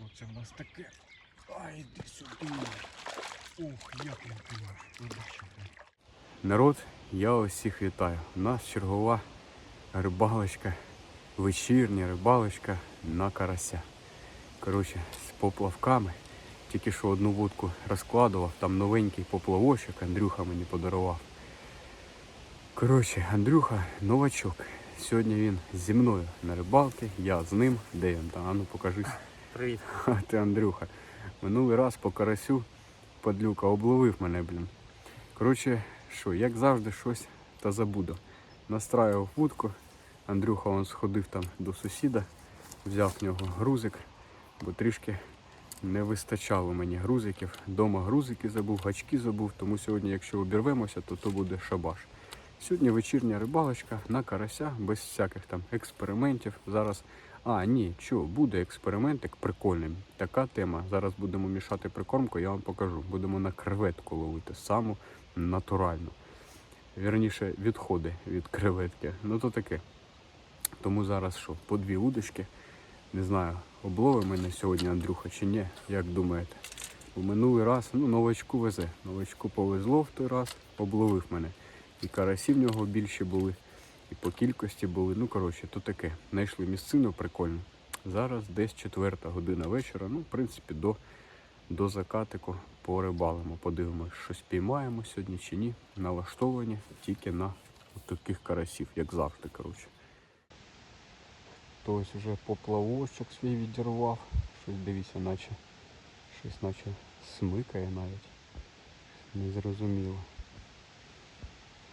Що це в нас таке? Ай, іди сюди. Ух, як він пливе. Народ, я усіх вітаю. У нас чергова рибалочка, вечірня рибалочка на карася. Коротше, з поплавками. Тільки що одну вудку розкладував, там новенький поплавочок Андрюха мені подарував. Коротше, Андрюха новачок. Сьогодні він зі мною на рибалці, я з ним. Де він там? А ну покажись. Привіт. А ти Андрюха. Минулий раз по карасю падлюка обловив мене, блін. Коротше, що, як завжди, щось та забуду. Настраював вудку. Андрюха он сходив там до сусіда, взяв в нього грузик, бо трішки не вистачало мені грузиків. Дома грузики забув, гачки забув, тому сьогодні, якщо обірвемося, то то буде шабаш. Сьогодні вечірня рибалочка на карася, без всяких там експериментів. Зараз. А, ні, що, буде експериментик прикольний. Така тема. Зараз будемо мішати прикормку, я вам покажу. Будемо на креветку ловити, саму натуральну. Вірніше, відходи від креветки. Ну то таке. Тому зараз що, по дві удочки. Не знаю, облови мене сьогодні Андрюха чи ні, як думаєте? У минулий раз, ну, новачку везе. Новачку повезло в той раз, обловив мене. І карасі в нього більше були, і по кількості були. Ну, коротше, то таке. Знайшли місцину прикольну. Зараз десь четверта година вечора. Ну, в принципі, до, до закатику порибалимо. Подивимось, щось піймаємо сьогодні чи ні. Налаштовані тільки на таких карасів, як завжди. коротше. Хтось вже поплавочок свій відірвав. Щось дивіться, наче щось наче смикає навіть. Незрозуміло.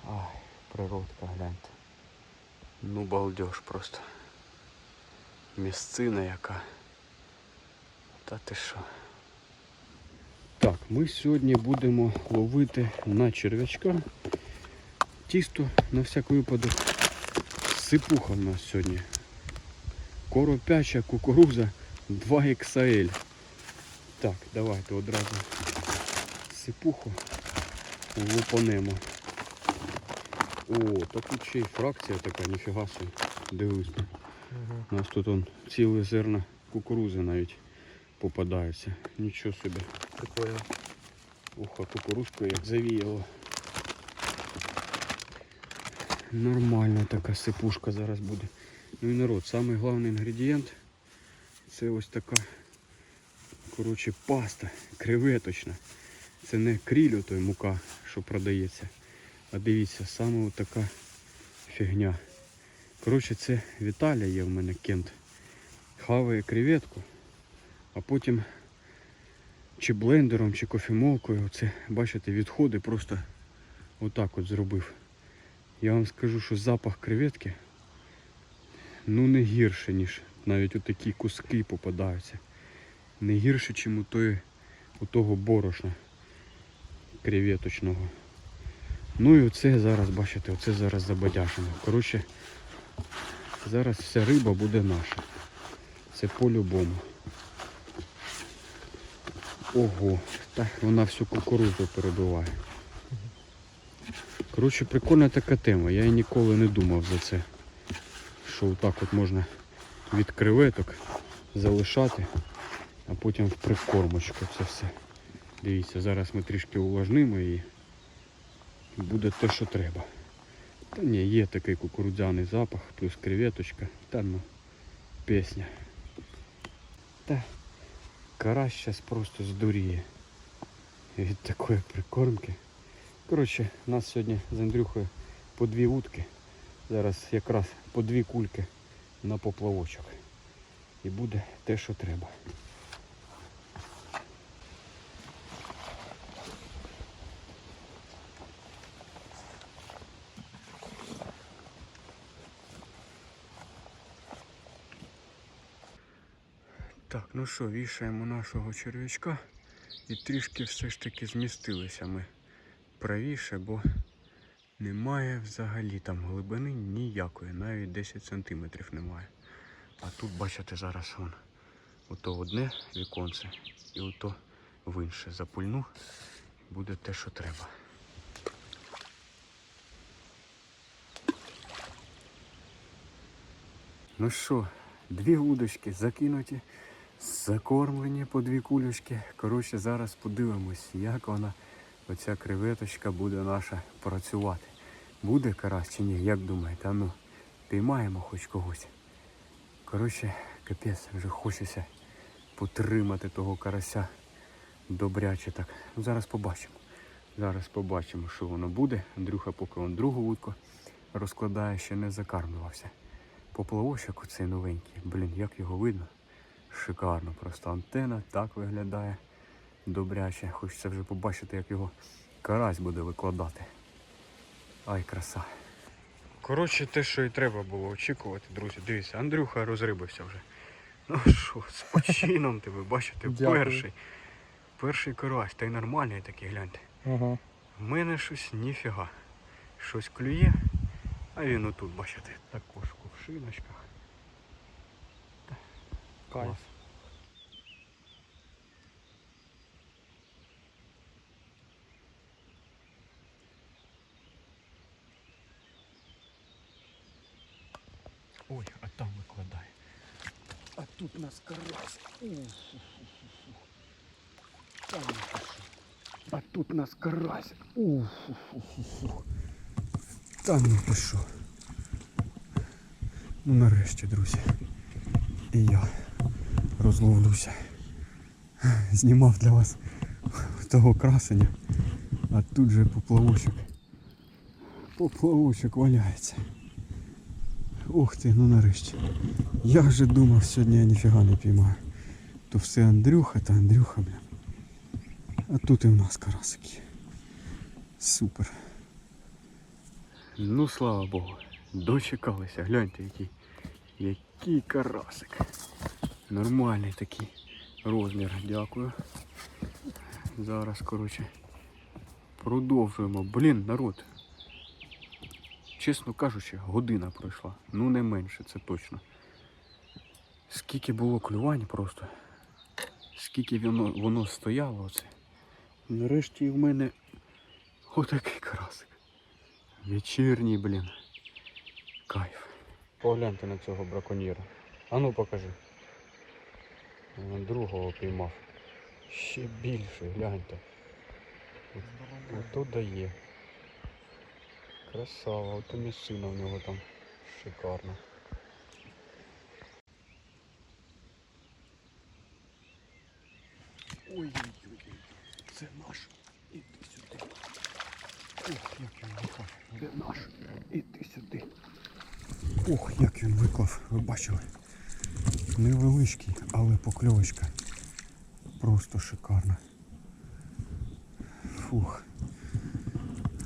Ай, природка, гляньте. Ну балдеж просто. Місцина яка. Та ти що? Так, ми сьогодні будемо ловити на черв'ячка. Тісто на всяк випадок. Сипуха в нас сьогодні. Коропяча кукуруза 2 XL. Так, давайте одразу сипуху лупанемо. О, та тут ще й фракція така, ніфіга собі. Дивись. У нас тут он ціле зерна кукурузи навіть попадається. Нічого собі. Прикольно. Уха, кукурузку як завіяло. Нормальна така сипушка зараз буде. Ну і народ, самий головний інгредієнт це ось така коротше, паста креветочна. Це не крілю той мука, що продається. А дивіться, саме така фігня. Коротше, це Віталя є в мене кент. Хаває креветку, а потім чи блендером, чи кофемолкою. Оце, бачите, відходи просто отак от зробив. Я вам скажу, що запах креветки ну не гірше, ніж навіть отакі куски попадаються. Не гірше, ніж у, той, у того борошна креветочного. Ну і оце зараз, бачите, оце зараз забадяжено. Коротше, зараз вся риба буде наша. Це по-любому. Ого, так вона всю кукурузу перебиває. Коротше, прикольна така тема. Я ніколи не думав за це. Що отак от можна від креветок залишати, а потім в прикормочку це все. Дивіться, зараз ми трішки увлажнимо і буде те, що треба. Та ні, є такий кукурудзяний запах, плюс креветочка. Та ну, пісня. Та карась зараз просто здуріє від такої прикормки. Коротше, нас сьогодні з Андрюхою по дві вудки. Зараз якраз по дві кульки на поплавочок. І буде те, що треба. Так, ну що, вішаємо нашого черв'ячка і трішки все ж таки змістилися ми правіше, бо немає взагалі там глибини ніякої, навіть 10 сантиметрів немає. А тут, бачите, зараз вон, ото одне віконце і ото в інше запульну, буде те, що треба. Ну що, дві удочки закинуті. Закормлені по дві кулючки. Коротше, зараз подивимось, як вона, оця креветочка буде наша працювати. Буде карась чи ні? Як думаєте? А ну, піймаємо хоч когось. Коротше, капець, вже хочеться потримати того карася добряче так. Зараз побачимо. Зараз побачимо, що воно буде. Андрюха, поки він другу вудку розкладає, ще не закармлювався. Поплавочок оцей новенький. Блін, як його видно? Шикарно. Просто антена так виглядає добряче. Хочеться вже побачити, як його карась буде викладати. Ай, краса. Коротше, те, що і треба було очікувати, друзі. Дивіться, Андрюха розрибався вже. Ну що, з почином тебе, бачите, перший. Перший карась, та й нормальний такий, гляньте. Ага. В мене щось ніфіга. Щось клює, а він отут, бачите, також в кувшиночках. Кайф. Клас. Ой, а там викладає. А тут у нас карась. У-фу-фу-фу-фу. Там ну ти що? А тут у нас карась. У-фу-фу-фу-фу. Та ну ти що? Ну нарешті, друзі. І я Розловлюся. Знімав для вас того красення, а тут же поплавочок. Поплавочок валяється. Ух ти, ну нарешті. Я вже думав, сьогодні я ніфіга не піймаю. То все Андрюха та Андрюха, бля. А тут і в нас карасики. Супер. Ну слава Богу. Дочекалися. Гляньте який. Який карасик. Нормальний такий розмір. Дякую. Зараз, коротше, продовжуємо. Блін, народ. Чесно кажучи, година пройшла. Ну не менше, це точно. Скільки було клювань просто. Скільки воно, воно стояло оце. Нарешті в мене отакий карасик. Вечірній, блін. Кайф. Погляньте на цього браконьєра. А ну покажи. Він Другого піймав. Ще більше, гляньте. Ото дає. Красава, ото місцина в нього там шикарна. Ой-ой-ой, це наш. Іди сюди. Ох, як він виклав. Це наш. Іди сюди. Ох, як він виклав, ви бачили. Невеличкий, але покльовочка. Просто шикарна. Фух.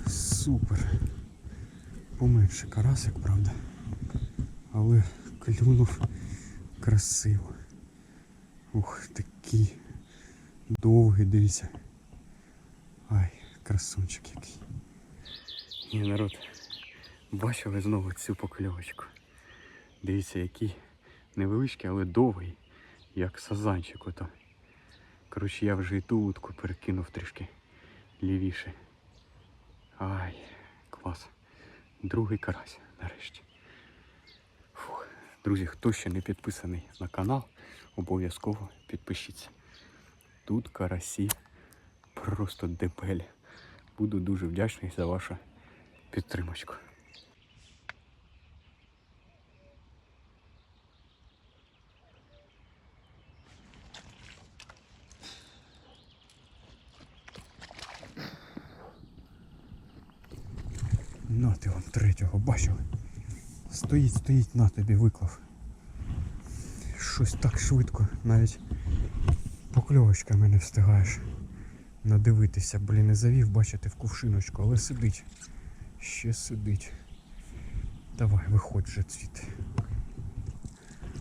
Супер. Поменше карасик, правда. Але клюнув красиво. Ух, такий довгий, дивіться. Ай, красунчик який. Ні, народ, бачили знову цю покльовочку. Дивіться, який невеличкий, але довгий, як сазанчик ото. Коротше, я вже і ту утку перекинув трішки лівіше. Ай, клас. Другий карась нарешті. Фух. Друзі, хто ще не підписаний на канал, обов'язково підпишіться. Тут карасі просто дебель. Буду дуже вдячний за вашу підтримочку. На третього, бачили? Стоїть, стоїть, на тобі виклав. Щось так швидко, навіть покльовочками не встигаєш надивитися. Блін, не завів, бачите, в кувшиночку, але сидить. Ще сидить. Давай, виходь вже цвіт.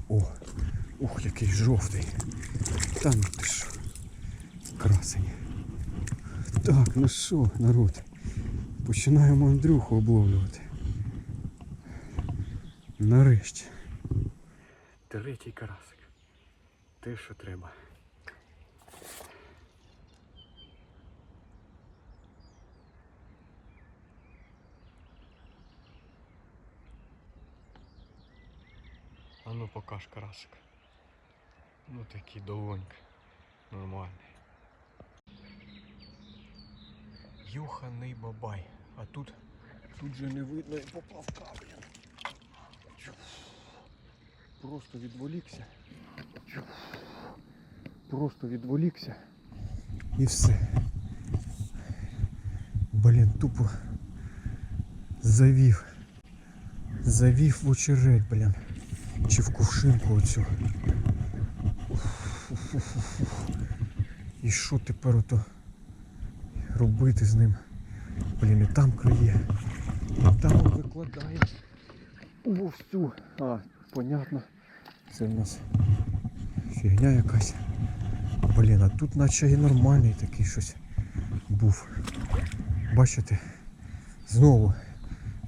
О, ух, який жовтий. Та ну ти що. Красень. Так, ну що, народ. Починаємо Андрюху обловлювати. Нарешті. Третій карасик. Те, що треба. А ну покаж карасик. Ну такий долонька. Нормальний. Йоханий бабай. А тут, тут же не видно і поплавка, блін. Просто відволікся. Просто відволікся. І все. Блін, тупо завів. Завів в очерет, блін. Чи в кувшинку оцю. І що тепер ото робити з ним? Блін, і там клює. І там викладає. Вовсю. А, понятно. Це в нас фігня якась. Блін, а тут наче і нормальний такий щось був. Бачите? Знову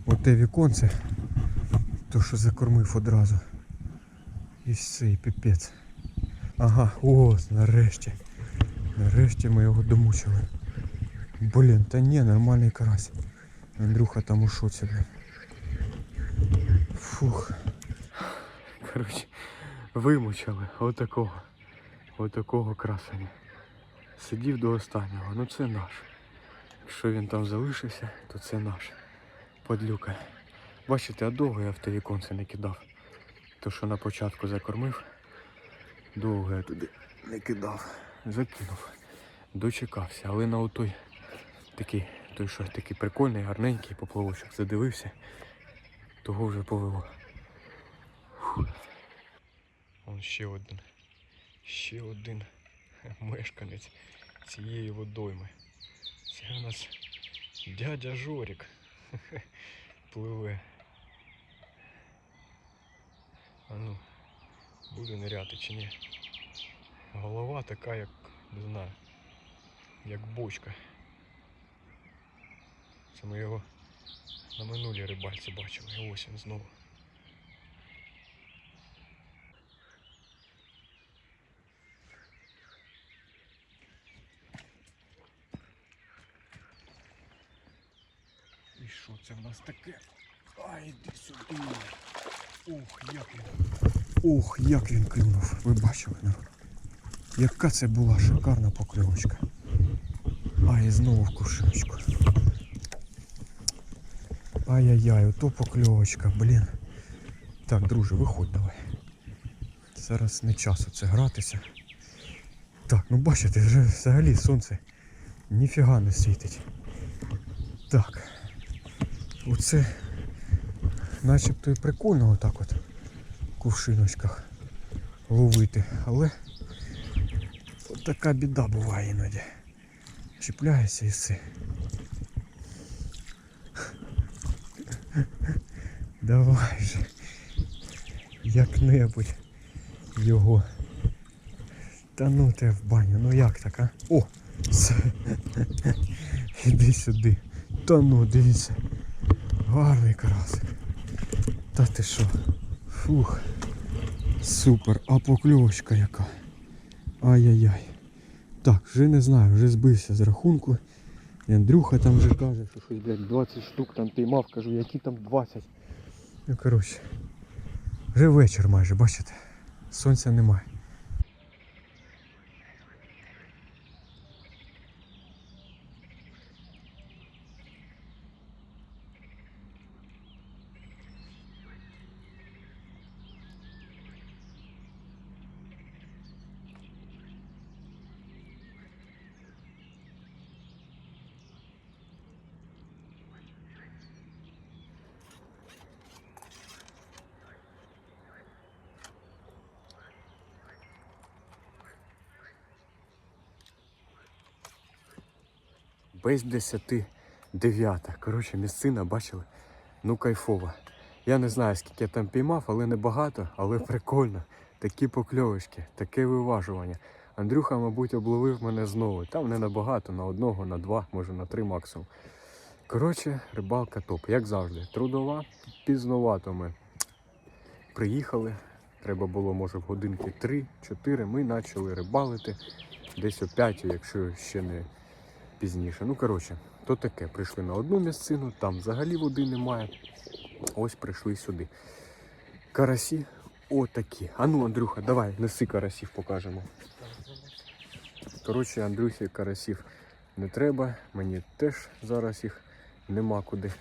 оте віконце, то що закормив одразу. І все, і піпець. Ага, о, нарешті. Нарешті ми його домучили. Блін, та ні, нормальний карась. Андрюха там у шоці, блін. Фух. Коротше, вимучили отакого. Отакого красення. Сидів до останнього, ну це наш. Якщо він там залишився, то це наш. Подлюка. Бачите, а довго я в те віконце не кидав. То, що на початку закормив, довго я туди не кидав. Закинув. Дочекався, але на отой такий, той що такий прикольний, гарненький поплавочок задивився, того вже повело. Вон ще один. Ще один мешканець цієї водойми. Це у нас дядя Жорік пливе. А ну, буде ниряти чи ні? Голова така, як, не знаю, як бочка. Це ми його на минулій рибальці бачили. І ось він знову. І що це в нас таке? Ай, іди сюди. Ух, як він. Ух, як він клюнув. Ви бачили, народ? Яка це була шикарна покльовочка. А і знову в кушиночку. Ай-яй-яй, ото покльовочка, блін. Так, друже, виходь давай. Зараз не час оце гратися. Так, ну бачите, вже взагалі сонце ніфіга не світить. Так. Оце начебто і прикольно отак от в кувшиночках ловити, але от така біда буває іноді. Чіпляєшся і все. Давай же. Як-небудь його. Та ну те в баню, ну як так, а? О! Іди сюди. Та ну, дивіться. Гарний карасик. Та ти що? Фух. Супер. А покльовочка яка. Ай-яй-яй. Так, вже не знаю, вже збився з рахунку. І Андрюха там вже каже, що щось, блядь, 20 штук там піймав, кажу, які там 20. Ну коротше. Вже вечір майже, бачите? Сонця немає. Без 10 дев'ята. Коротше, місцина бачили. Ну кайфова. Я не знаю, скільки я там піймав, але не багато, але прикольно. Такі покльовочки, таке виважування. Андрюха, мабуть, обловив мене знову. Там не набагато, на одного, на два, може на три максимум. Коротше, рибалка топ, як завжди. Трудова, пізновато ми приїхали. Треба було, може, в годинки 3-4. Ми почали рибалити десь о 5, якщо ще не пізніше. Ну, коротше, то таке. Прийшли на одну місцину, там взагалі води немає. Ось прийшли сюди. Карасі отакі. А ну, Андрюха, давай, неси карасів покажемо. Коротше, Андрюхі карасів не треба, мені теж зараз їх нема куди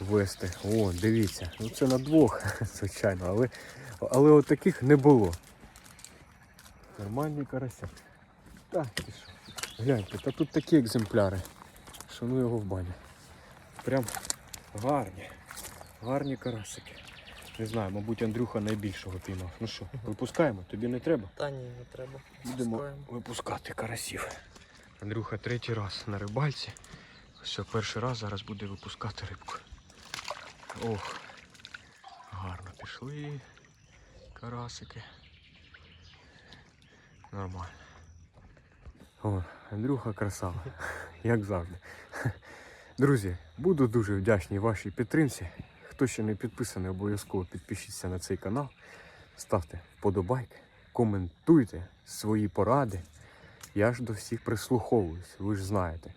вести. О, дивіться, ну це на двох, звичайно, але, але от не було. Нормальні карася. Так, ти що? Гляньте, та тут такі екземпляри, що ну його в баню. Прям гарні, гарні карасики. Не знаю, мабуть, Андрюха найбільшого піймав. Ну що, випускаємо? Тобі не треба? Та ні, не треба. Будемо випускати карасів. Андрюха третій раз на рибальці. Все, перший раз зараз буде випускати рибку. Ох, гарно пішли карасики. Нормально. О, Андрюха красава, як завжди. Друзі, буду дуже вдячний вашій підтримці. Хто ще не підписаний, обов'язково підпишіться на цей канал, ставте вподобайки, коментуйте свої поради. Я ж до всіх прислуховуюсь, ви ж знаєте.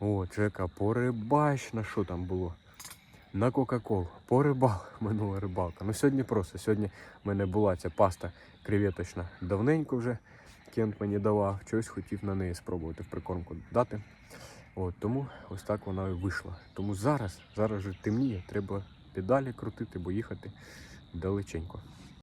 О, Джека, порибач, на що там було? На Кока-Колу. Порибал минула рибалка. Ну сьогодні просто. Сьогодні в мене була ця паста креветочна давненько вже. Кент мені давав, щось хотів на неї спробувати в прикормку дати. От, тому ось так вона і вийшла. Тому зараз, зараз же темніє, треба педалі крутити, бо їхати далеченько.